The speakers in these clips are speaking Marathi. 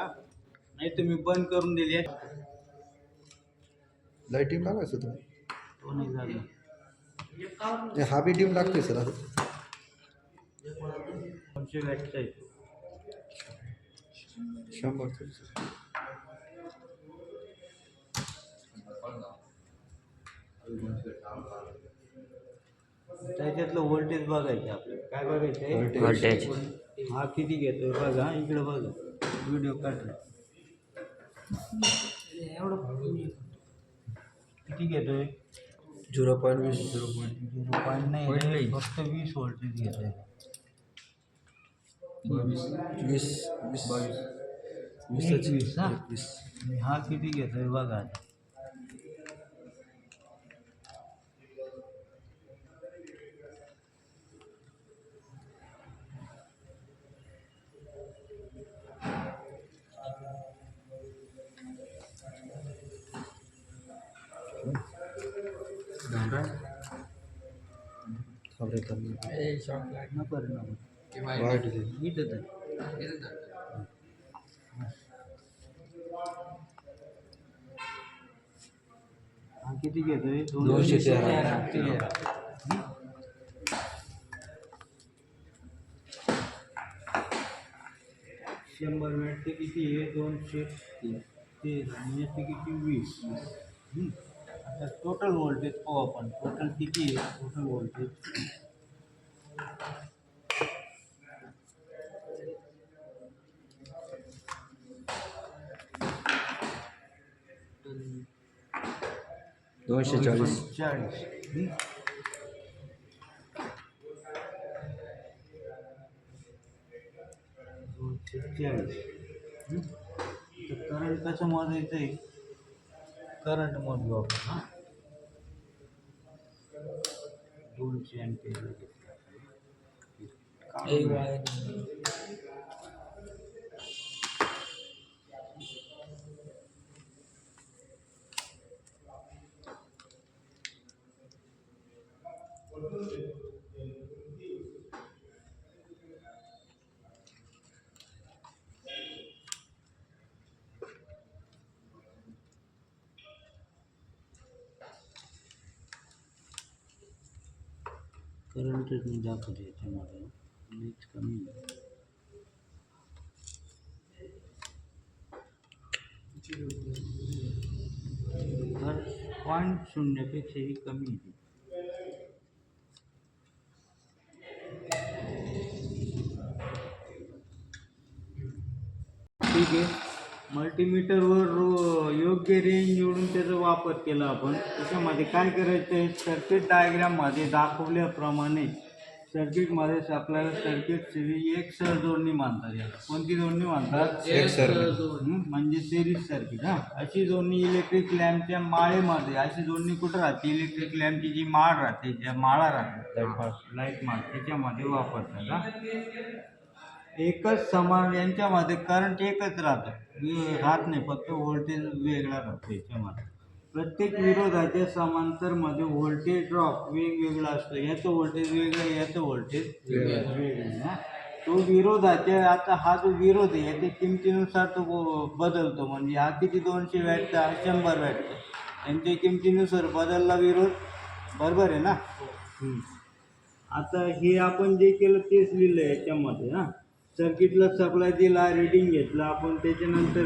का? नाही तुम्ही बंद करून दिली आहे. लाईटिंग लावायचं तुम्ही तो नाही झालं. हे बी डिम लागतोय सर असं दोनशे वॅटचा आहे शंभर त्याच्यातलं व्होल्टेज बघायचं आपल्याला. काय बघायचं आहे Voltage. हा किती घेतोय? बघा इकडे बघा. व्हिडिओ कट किती घेतोय? झिरो पॉईंट वीस. झिरो पॉईंट झिरो पॉईंट नाही फक्त वीस व्होल्टेज घेतोय. वीस. वीस. वीस. वीस हा वीस आणि हा किती घेतोय बघा. आता. खबरे कमी न परिणाम वाईट आहे. इथं तर. हा किती घेतोय दोनशे तेरा. तेरा. शंभर वॅटचे किती आहे दोनशे तेरा आणि याचे किती वीस हम्म. आता टोटल व्होल्टेज पाहू आपण टोटल किती आहे टोटल व्होल्टेज दोनशे चाळीस चाळीस हम्म. दोनशे चाळीस हम्म. तर करंट कसं मोजायचं आहे करंट मोजू आपण हां दोनशे अँपिअर करंटच मी दाखवते याच्यामध्ये मीच कमी आहे. तर पॉईंट शून्यपेक्षाही कमी आहे ठीक आहे मल्टीमीटरवर रो- योग्य रेंज निवडून त्याचा वापर केला आपण. त्याच्यामध्ये काय करायचं आहे? सर्किट डायग्राममध्ये दाखवल्याप्रमाणे सर्किटमध्ये आपल्याला सर्किटची एक सर जोडणी मानतात याला. कोणती जोडणी मानतात? एक सर म्हणजे सिरीज सर्किट हा. अशी जोडणी इलेक्ट्रिक लॅम्पच्या माळेमध्ये अशी जोडणी कुठं राहते? इलेक्ट्रिक लॅम्पची जी माळ राहते ज्या माळा राहते लाइट माळ त्याच्यामध्ये वापरतात हा. एकच समान यांच्यामध्ये करंट एकच राहतं राहत नाही फक्त व्होल्टेज वेगळा राहतो याच्यामध्ये प्रत्येक विरोधाच्या समांतरमध्ये व्होल्टेज ड्रॉप वेगवेगळा असतो. याचं व्होल्टेज वेगळं याचं व्होल्टेज वेगळं. ना तो विरोधाच्या आता हा जो विरोध आहे याच्या किमतीनुसार तो बदलतो. म्हणजे हा किती दोनशे वॅटचा हा शंभर वॅटचा त्यांच्या किमतीनुसार बदलला विरोध. बरोबर आहे ना? आता हे आपण जे केलं तेच लिहिलं याच्यामध्ये हां? सर्किटला सप्लाय दिला रिडिंग घेतला आपण त्याच्यानंतर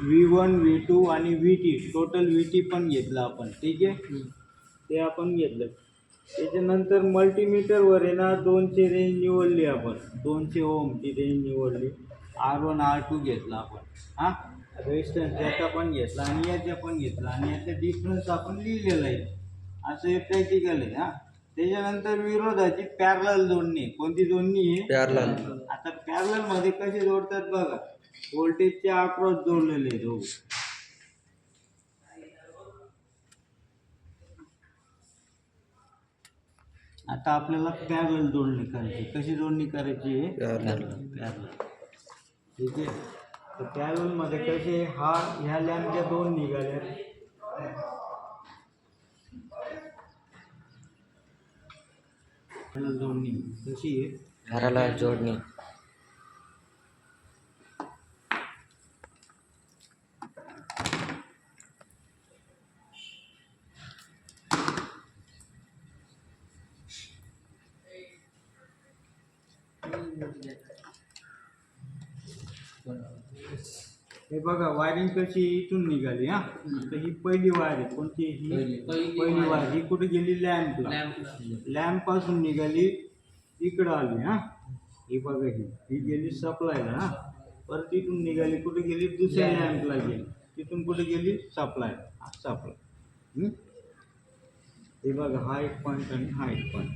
व्ही वन व्ही टू आणि V T total V T पण घेतलं आपण ठीक आहे? ते आपण घेतलं. त्याच्यानंतर मल्टीमीटरवर आहे ना दोनशे रेंज निवडली आपण. दोनशे ओमची रेंज निवडली. आर वन आर टू घेतला आपण. हां? रेजिस्टन्स याचा पण घेतला आणि याचा पण घेतला. आणि याचा डिफरन्स आपण लिहिलेला आहे. असं हे प्रॅक्टिकल आहे हां? त्याच्यानंतर विरोधाची पॅरल जोडणी. कोणती जोडणी आहे पॅरलल. आता पॅरलमध्ये कसे जोडतात बघा. व्होल्टेजचे अक्रॉस जोडलेले आहे दोघं. आता आपल्याला पॅरल जोडणी करायची. कशी जोडणी करायची? आहे पॅरल ठीक आहे? तर पॅरलमध्ये कसे? हा ह्या लॅम्पच्या दोन निघाल्या जोडणी कशी घराला जोडणी. हे बघा वायरिंग कशी इथून निघाली हा? तर ही पहिली वायर आहे. कोणती? ही पहिली. वायर ही कुठे गेली? लॅम्पला लॅम्पपासून निघाली. इकडं आली हा? ही बघा ही. ही गेली सप्लायला हा? परत तिथून निघाली. कुठे गेली? दुसऱ्या लॅम्पला गेली. तिथून कुठे गेली? सप्लायला हा सप्लाय हे बघा हा एक पॉईंट आणि हा एक पॉईंट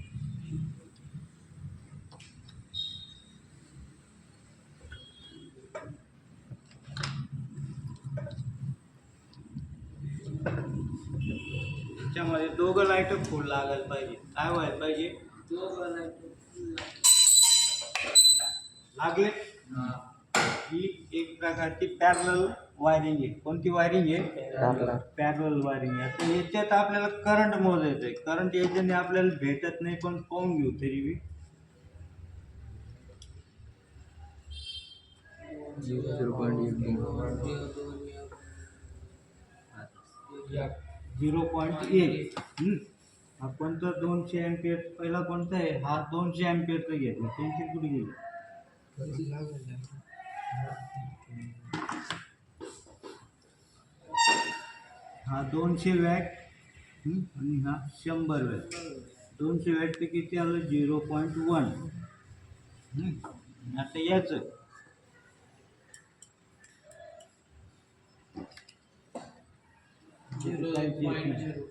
त्याच्यामध्ये दोघं लाइट फुल लागायला पाहिजे. काय व्हायला पाहिजे? लागले? ही एक प्रकारची पॅरल वायरिंग आहे. कोणती वायरिंग आहे? पॅरल वायरिंग आहे. आता याच्यात आपल्याला करंट मोजायचं आहे करंट याच्याने आपल्याला भेटत नाही पण पाहून घेऊ तरी बी. झिरो पॉईंट झिरो पॉईंट एक. हा कोणता दोनशे अँपियर पहिला कोणता आहे? हा दोनशे अँपियरचा घेतला. पेन्सिल कुठे गेली? हा दोनशे वॅट. आणि हा शंभर वॅट. दोनशे वॅट ते किती आलं झिरो पॉईंट वन. आता याचं. झिरो काहीच येत पॉईंट नाही. झिरो